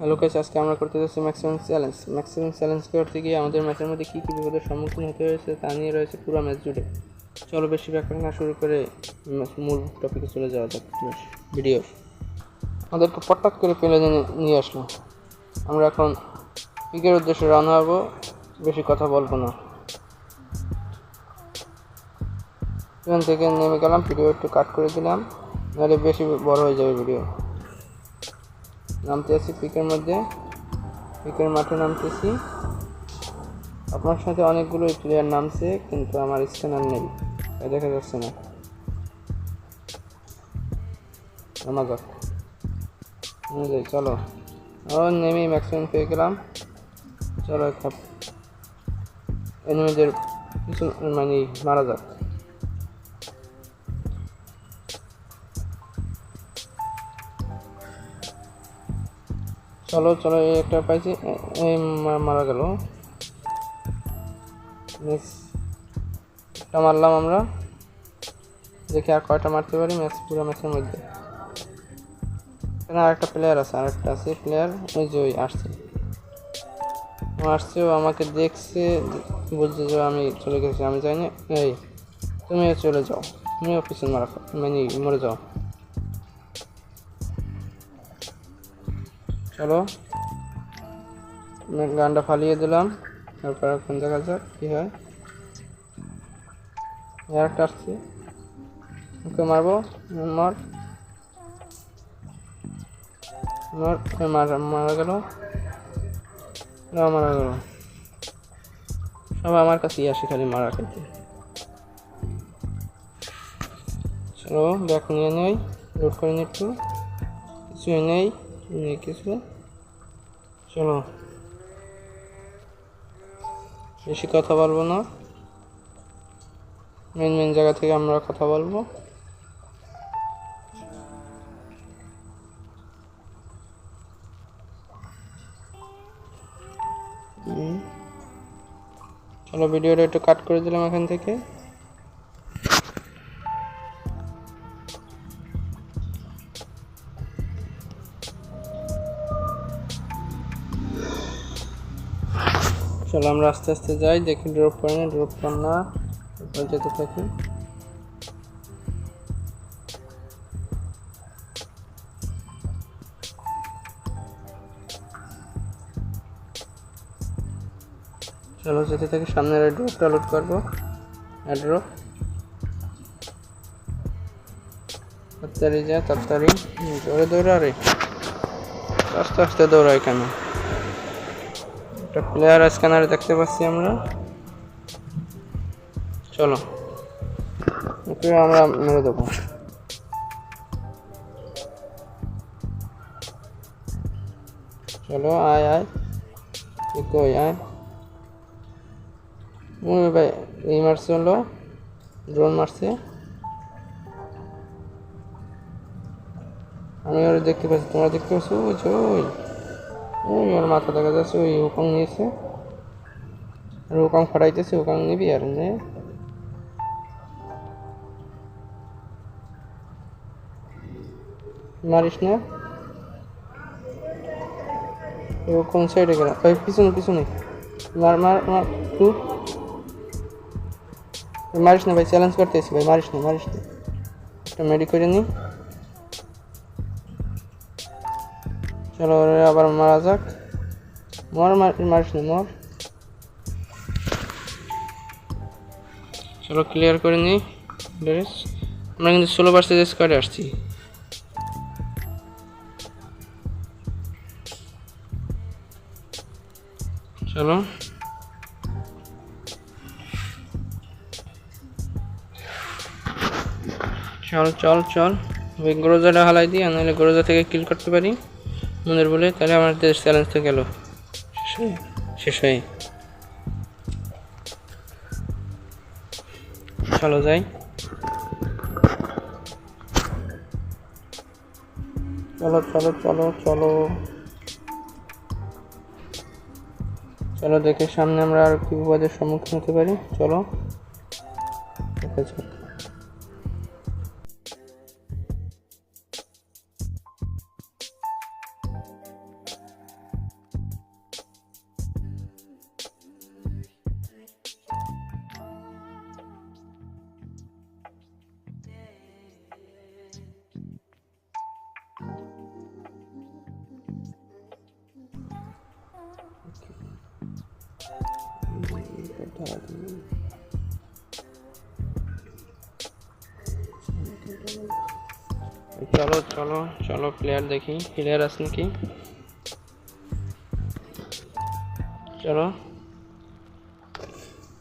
Hello কাজ আজকে আমরা করতে যাচ্ছি ম্যাক্সিমাম চ্যালেঞ্জ ম্যাক্সিমাম চ্যালেঞ্জ করতে গিয়ে আমাদের ম্যাচের মধ্যে কী কী বিপদের সম্মুখীন হতে হয়েছে তা নিয়ে রয়েছে পুরো ম্যাচ জুড়ে। চলো বেশি ব্যাখ্যা না শুরু করে মূল টপিকে চলে যাওয়া যাক ভিডিও আমাদেরকে পটাক করে পেলে নিয়ে আসলো আমরা এখন পিকের উদ্দেশ্যে রওনা হব, বেশি কথা বলব না। এখান থেকে নেমে গেলাম ভিডিও একটু কাট করে দিলাম, নাহলে বেশি বড় হয়ে যাবে ভিডিও নামতে আছি পিকের মধ্যে। পিকের মাঠে নামতেছি। আপনার সাথে অনেকগুলো প্লেয়ার নামছে, কিন্তু আমার স্ক্যানার নেই। দেখা যাচ্ছে না। নামা নেমে চলো। ও, নেমেই ম্যাক্সিমাম পেয়ে গেলাম। চলো একটা এনিমিদের মানে মারা যাক। চলো চলো, এই একটা পাইছি। এই মারা গেল। একটা মারলাম আমরা। দেখি আর কয়টা মারতে পারি ম্যাচ, পুরো ম্যাচের মধ্যে। এখানে আরেকটা প্লেয়ার আছে, আরেকটা আছে প্লেয়ার ওই যে ওই আসছে। আসছে, ও আমাকে দেখছে, বলছে যে আমি চলে গেছি, আমি জানি এই, তুমিও চলে যাও তুমিও পিছন মারা মানে মরে যাও। চলো। গানটা ফালিয়ে দিলাম। তারপর এখন দেখা যাক কি হয়। আর একটা আসছে। ওকে মারবো। মার। মার। মারা গেল। মারা গেল। সব আমার কাছেই আসে খালি মারা খেতে। চলো ব্যাক নিয়ে নেই। লোড করে নি একটু। কিছু নেই। কিছু চলো। বেশি কথা বলব না। মেন মেন জায়গা থেকে আমরা কথা বলব। চলো ভিডিওটা একটু কাট করে দিলাম এখান থেকে। আমরা আস্তে আস্তে যাই, দেখি ড্রপ করে না ড্রপ কর না। যেতে থাকি চলো যেতে থাকি সামনের ড্রপটা লোড করব। ড্রপ তাড়াতাড়ি যা, তাড়াতাড়ি। জোরে দৌড়া রে আস্তে আস্তে দৌড়াই কেন একটা প্লেয়ার স্ক্যানারে দেখতে পাচ্ছি আমরা। চলো। ওকে, আমরা মেরে দেবো। চলো, আয় আয়। কই, আয়। ভাই এই মারছে হলো। ড্রোন মারছে। আমি ওরা দেখতে পাচ্ছি, তোমরা দেখতে পাচ্ছ? ওই। ওর মাথা দেখা যাচ্ছে, ওই হুকম নিয়েছে। আর হুকম ফাটাইতেছে হুকম নিবি আর নে। মারিস না? ও কোন সাইডে গেল। ওই পিছনে পিছনে। মার মার মার তুই মারিস না ভাই চ্যালেঞ্জ করতেছি ভাই, মারিস না মারিস না। একটা চলো আবার মারা যাক। মার মারিস না, মর। চলো ক্লিয়ার করে নিই ড্রেস আমরা কিন্তু ষোলো পার্সেন্ট স্কোয়াডে আসছি। চলো। চল চল চল। ওই গ্রোজাটা হালাই দিই আর নাহলে গ্রোজা থেকে কিল করতে পারি। মনের বলে, তাহলে আমাদের চ্যালেঞ্জ তো গেল। শেষ হয়ে। চলো যাই। চলো চলো চলো চলো। চলো দেখে সামনে আমরা আর কি বিপদের সম্মুখীন হতে পারি। চলো। দেখা যাক চলো চলো চলো প্লেয়ার দেখি প্লেয়ার আছে নাকি চলো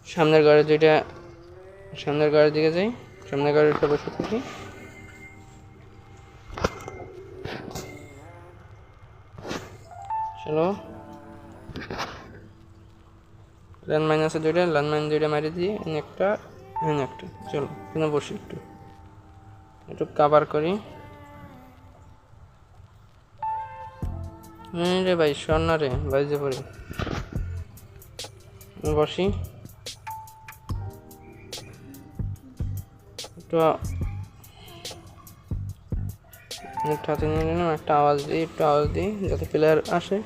সামনের ঘরে দুইটা সামনের ঘরের দিকে যাই সামনের ঘরে উঠে বসে থাকি চলো ল্যান্ডমাইন আছে দুইটা ল্যান্ডমাইন দুইটা মারি দিয়ে এনে একটা এনে একটা। চলো, এখানে বসি একটু। একটু কাভার করি। রে ভাই, স্বর্ণ রে, বাইজে পড়ি। বসি। একটু একটু হাতে নিয়ে নিলাম, একটা আওয়াজ দিই, একটু আওয়াজ দিই, যাতে প্লেয়ার আসে।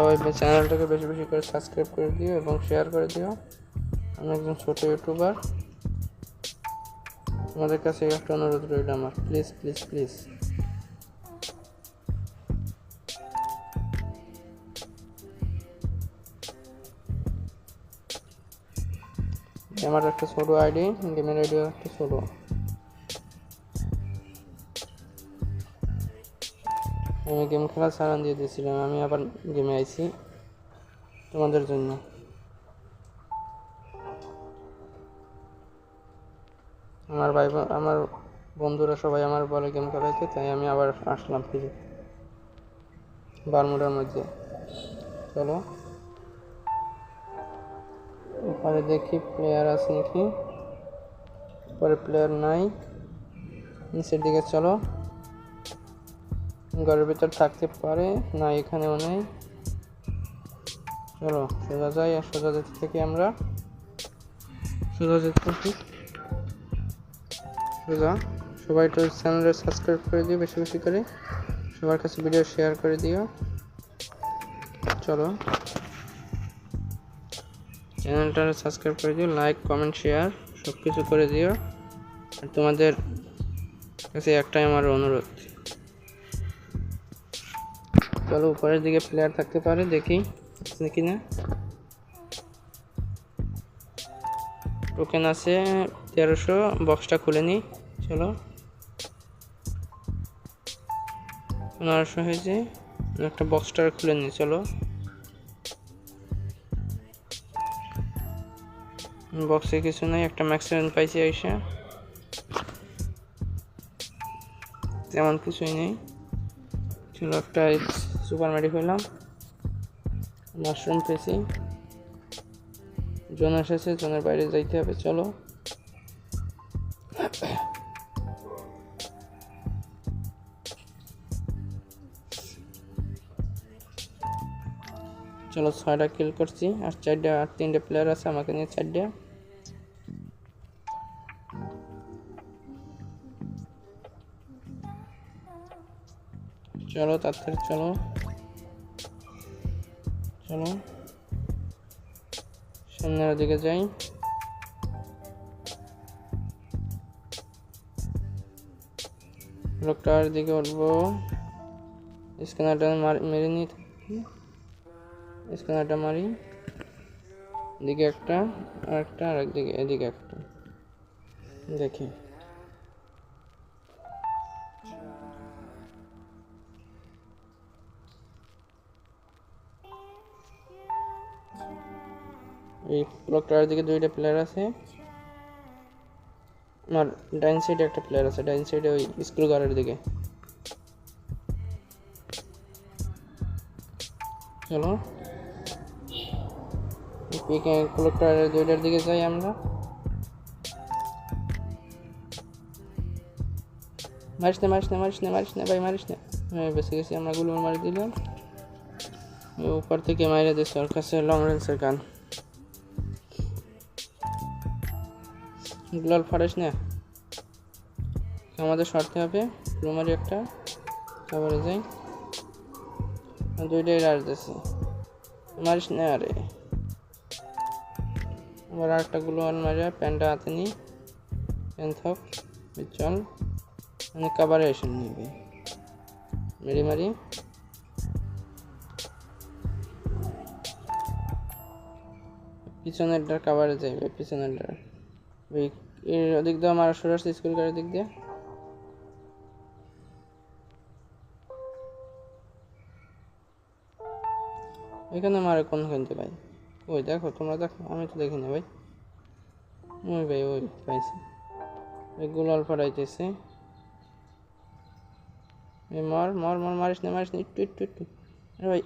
সবাই চ্যানেলটাকে বেশি বেশি করে সাবস্ক্রাইব করে দিও এবং শেয়ার করে দিও। আমি একজন ছোট ইউটিউবার তোমাদের কাছে একটা অনুরোধ রইল আমার। প্লিজ প্লিজ প্লিজ আমার একটা ছোট আইডি, গেমের আইডিও একটা ছোট। আমি গেম খেলা সারান দিয়ে দিয়েছিলাম, আমি আবার গেমে আইছি তোমাদের জন্য। আমার ভাই আমার বন্ধুরা সবাই আমার বলে গেম খেলাইতে তাই আমি আবার আসলাম ফিরে। বারমুডার মধ্যে। চলো। পরে দেখি প্লেয়ার আছে নাকি? পরে প্লেয়ার নাই। নিচের দিকে চলো। ঘরের ভিতর থাকতে পারে। না, এখানেও নেই। চলো, সোজা যাই আর সোজা যেতে থেকে আমরা। সোজা যেতে থাকি। সোজা। সবাই একটু চ্যানেলটা সাবস্ক্রাইব করে দিও বেশি বেশি করে। সবার কাছে ভিডিও শেয়ার করে দিও। চলো। চ্যানেলটা সাবস্ক্রাইব করে দিও লাইক কমেন্ট শেয়ার সব কিছু করে দিও। আর তোমাদের কাছে একটাই আমার অনুরোধ। চলো উপরের দিকে প্লেয়ার থাকতে পারে, দেখি। আছে কি না টোকেন আছে, তেরোশো বক্সটা খুলে নিই চলো। পনেরোশো হয়েছে, একটা বক্সটা খুলে নিই চলো। বক্সে কিছু নেই, একটা ম্যাক্সিমাম পাইছি আইসা। তেমন কিছুই নেই। চলো একটা সুপার ম্যাডি হইলাম মাশরুম পেয়েছি। জন এসেছে, জনের বাইরে যাইতে হবে, চলো। চলো ছয়টা কিল করছি, আর চারটা, আর তিনটে প্লেয়ার আছে আমাকে নিয়ে চারটে। চলো তাড়াতাড়ি চলো চলো সামনের দিকে যাই লোকটার দিকে উঠবো স্ক্যানারটা মেরে নিয়ে স্ক্যানারটা মারি দিকে একটা আর একটা আর একদিকে এদিকে একটা দেখি এই ব্লকটার দিকে দুইটা প্লেয়ার আছে। আমার ডাইন সাইডে একটা প্লেয়ার আছে ডাইন সাইডে ওই স্কুল ঘরের দিকে। চলো পিকে ব্লকটার দুইটার দিকে যাই আমরা। মারিস না মারিস না মারিস না মারিস না, ভাই মারিস না। হ্যাঁ বেঁচে গেছি, আমরা গুলো মারি দিলাম। উপর থেকে মাইরে দিচ্ছে ওর কাছে লং রেঞ্জের গান গ্লাল ফাড়িস না। আমাদের সরতে হবে। রুমারি একটা। তারপরে যাই দুইটাই রাজ দিছি। মারিস না আরে আবার আরেকটা গুলো মারিয়া প্যান্টটা হাতে নিই প্যান থাক চল মানে কাবারে এসে ভাই মেরি, মারি। পিছনেরটার কাবারে যাইবে। পিছনেরটার এর ওদিক দিয়ে আমার সরাস স্কুল গাড়ির দিক দিয়ে। এখানে মারে কোন খানতে ভাই। ওই দেখো, তোমরা দেখো, আমি তো দেখি না ভাই। ওই ভাই, ওই পাইছি। ওই গুলাল ফাটাইতেছে। মর মর মর, মারিস না মারিস না, একটু একটু একটু। ভাই